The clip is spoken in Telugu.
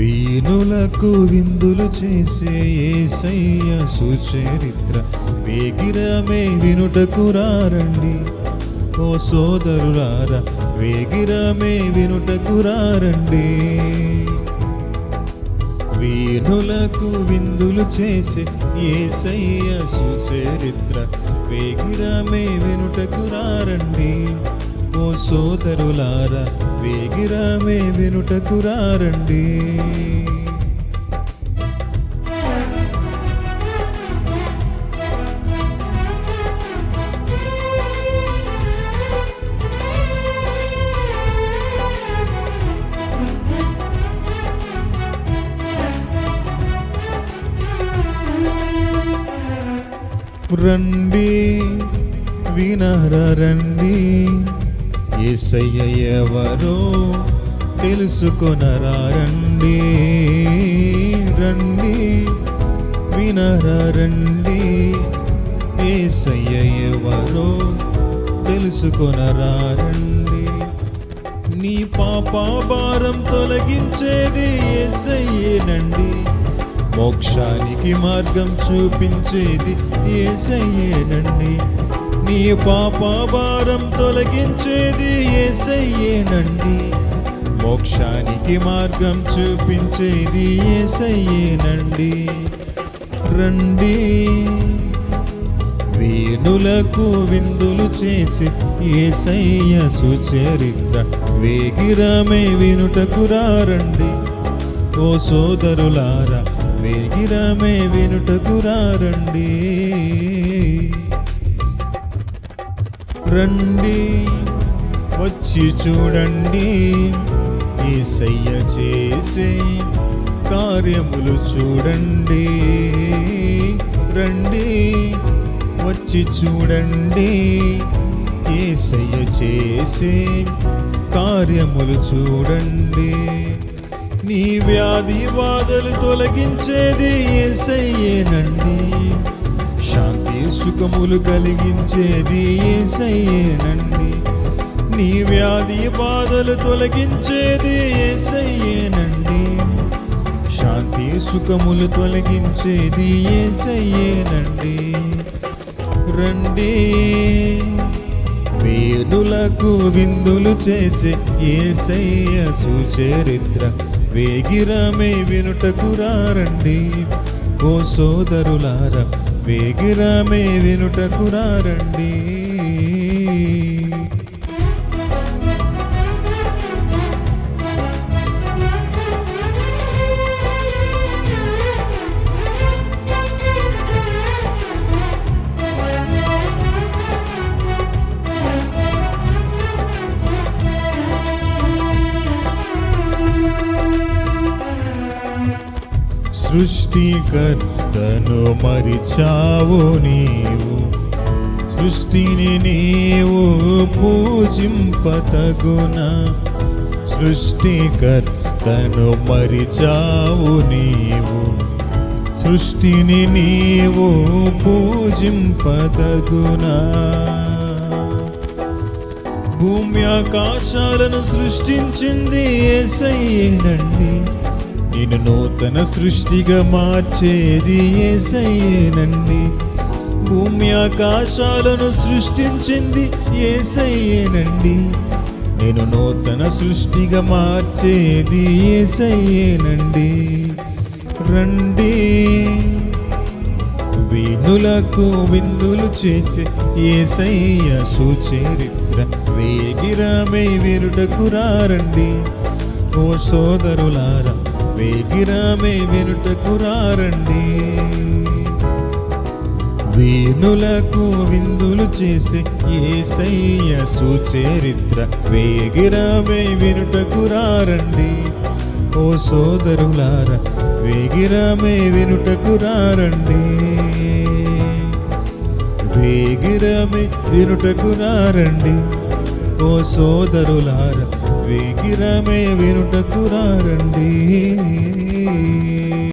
వీణులకు విందులు చేసే ఏసయ్య సుచరిత్ర. వేగిరమే వినుటకు రారండి. ఓ సోదరులారా వేగిరమే వినుటకు రారండి. వీణులకు విందులు చేసే ఏసయ్య సుచరిత్ర. వేగిరమే వినుటకు రారండి. సోదరులారా వేగిరామే వినుటకు రారండి. రండి వినర రండి. ఏసయ్య ఎవరో తెలుసుకొనరా రండి రండి వినర రండి ఏసయ్య ఎవరో తెలుసుకొనరా రండి నీ పాప భారం తొలగించేది ఏసయ్యేనండి. మోక్షానికి మార్గం చూపించేది ఏసయ్యేనండి. నీ పాప భారం తొలగించేది ఏసయ్యేనండి మోక్షానికి మార్గం చూపించేది ఏసయ్యేనండి రండి. వేణులకు విందులు చేసి ఏసయ్య సుచరిత్ర వేగిరమే వినుటకు రారండి. ఓ సోదరులారా వేగిరమే వినుటకు రారండి. రండి వచ్చి చూడండి. ఏసయ్య చేసే కార్యములు చూడండి. రండి వచ్చి చూడండి. ఏసయ్య చేసే కార్యములు చూడండి. నీ వ్యాధి బాధలు తొలగించేది ఏసయ్యేనండి. శాంతి సుఖములు కలిగించేది ఏసయ్యేనండి నీ వ్యాధి బాధలు తొలగించేది ఏసయ్యేనండి శాంతి సుఖములు తొలగించేది ఏసయ్యేనండి రండి. వేణులకు విందులు చేసే ఏసయ్య సుచరిత్ర వేగిరమే వినుటకు రారండి. ఓ సోదరులారా వేగిరమే వినుటకురారండి సృష్టికర్తను మరిచావు నీవు. సృష్టిని నీవు పూజింపతగున సృష్టికర్తను మరిచావు నీవు. సృష్టిని నీవు పూజింపతగునా భూమి ఆకాశాలను సృష్టించింది ఏసయ్యేనండి నేను నూతన సృష్టిగా మార్చేది ఏసయ్యేనండి భూమి ఆకాశాలను సృష్టించింది ఏసయ్యేనండి నేను నూతన సృష్టిగా మార్చేది ఏసయ్యేనండి రండి. వేణులకు విందులు చేసే ఏసయ్య సుచరిత్ర. వేగిరమై వినుటకు రారండి. ఓ సోదరులారా వేగిరామే వినుటకు రారండి. వీణులకు విందులు చేసే ఏసయ్య సుచరిత్ర వేగిరామే వినుటకు రారండి. ఓ సోదరులార వేగిరామే వినుటకు రారండి. వేగిరమే వినుటకు రారండి. ఓ సోదరులార వేగిరమే వినుట కురారండి